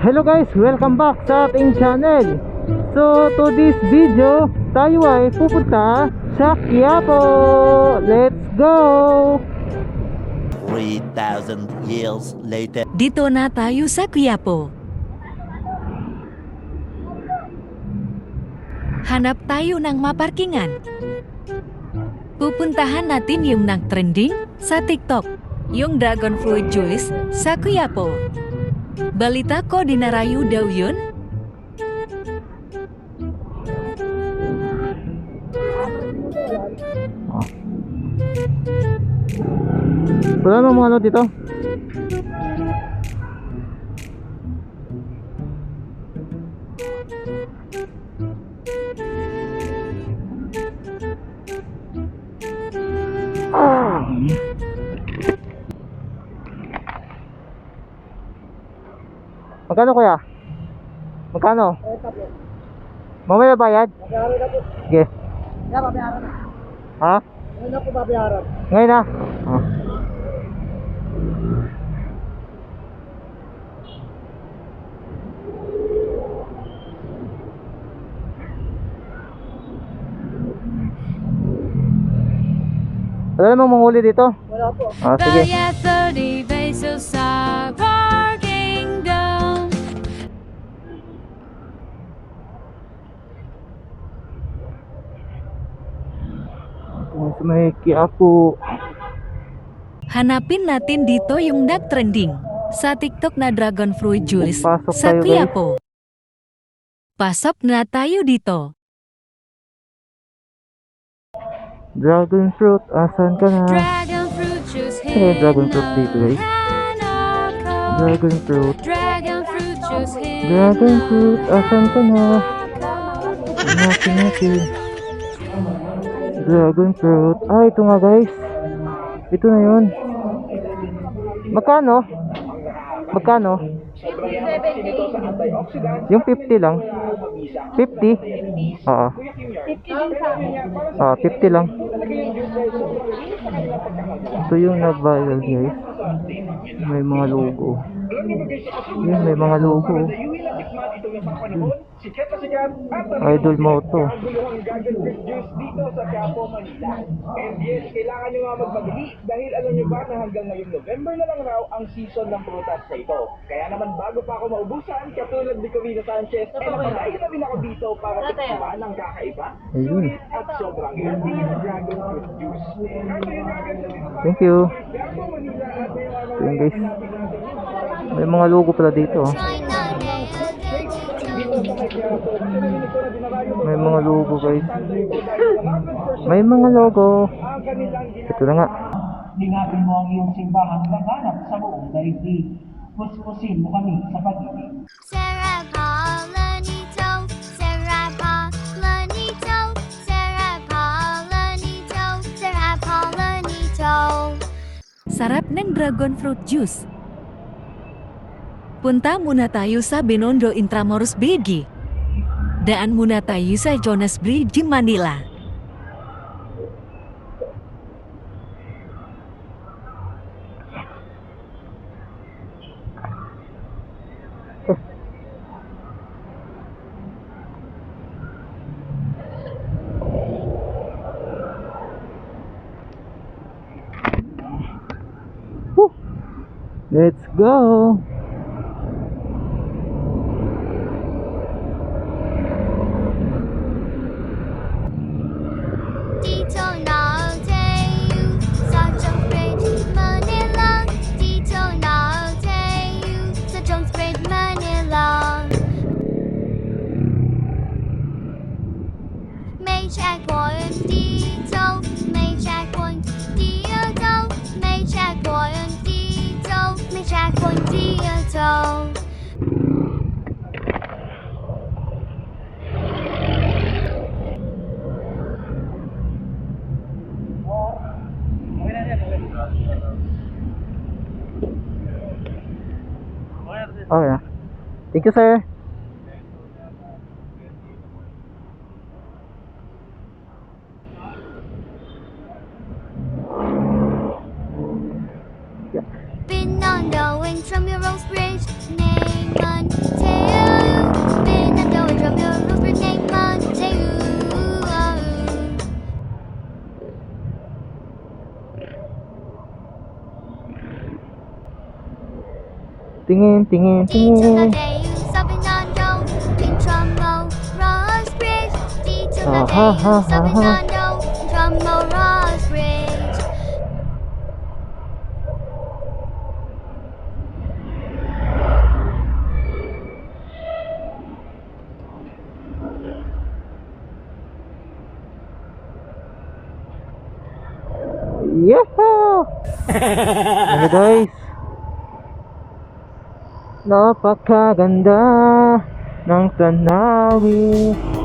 Hello guys, welcome back sa ating channel. So, to this video, tayo ay pupunta sa Quiapo. Let's go! 3,000 years later. Dito na tayo sa Quiapo. Hanap tayo ng maparkingan. Pupuntahan natin yung nag-trending sa TikTok, yung dragon fruit juice sa Quiapo. Balita Kodinarayu Dawyun Wala nang mau ano dito? Magkano kuya? Magkano? Mamaya bayad? Sige. Ha? Ano po babayaran? Ngayon na. Oh. Wala namang manghuli dito. Wala po. Ah, sige. May Quiapo. Hanapin natin dito yung nag-trending sa TikTok na dragon fruit juice Pasok sa tayo. Quiapo. Pasok na tayo dito. Dragon fruit, asan ka na? Dragon fruit juice Ano dragon fruit dito guys? Dragon fruit. Dragon fruit juice Dragon fruit, asan ka na? Hanapin natin. Dragon fruit. Ah, ito nga guys. Ito na yun. Magkano? Magkano? Yung 50 lang. 50? Oo. Ah, 50 lang. Ito yung nag-viral guys. May mga logo. Yun, may mga logo. Idol Moto. guluhang Dragon Fruit Juice dito sa Quiapo, Manila. And yes, kailangan nyo nga magpabili dahil alam nyo ba na hanggang ngayong November na lang raw ang season ng prutas na ito. Kaya naman bago pa ako maubusan, katulad ni Comino Sanchez, ay napadayo na rin ako dito para tikman ang kakaiba, sulit at sobrang healthy na Dragon Fruit Juice. At Thank you. At mga Ayun guys. May mga logo pala dito. oh. May mga logo guys. May mga logo. Ito na nga. Lingapin mo ang iyong simbahan laganap sa buong daigdig. Puspusin mo kami sa pag-ibig. Sarah Palanito, Sarah Sarah Palanito, Sarah Palanito. Sarap ng dragon fruit juice. Punta muna tayo sa Binondo Intramuros Bridge. dan Munata Yusa Jonas Bridge Manila. Let's go. Okay na. Thank you sir. Tingin, tingin, tingin. Ha ha ha Yeah ha. Yeah. Guys. Napakaganda ng tanawin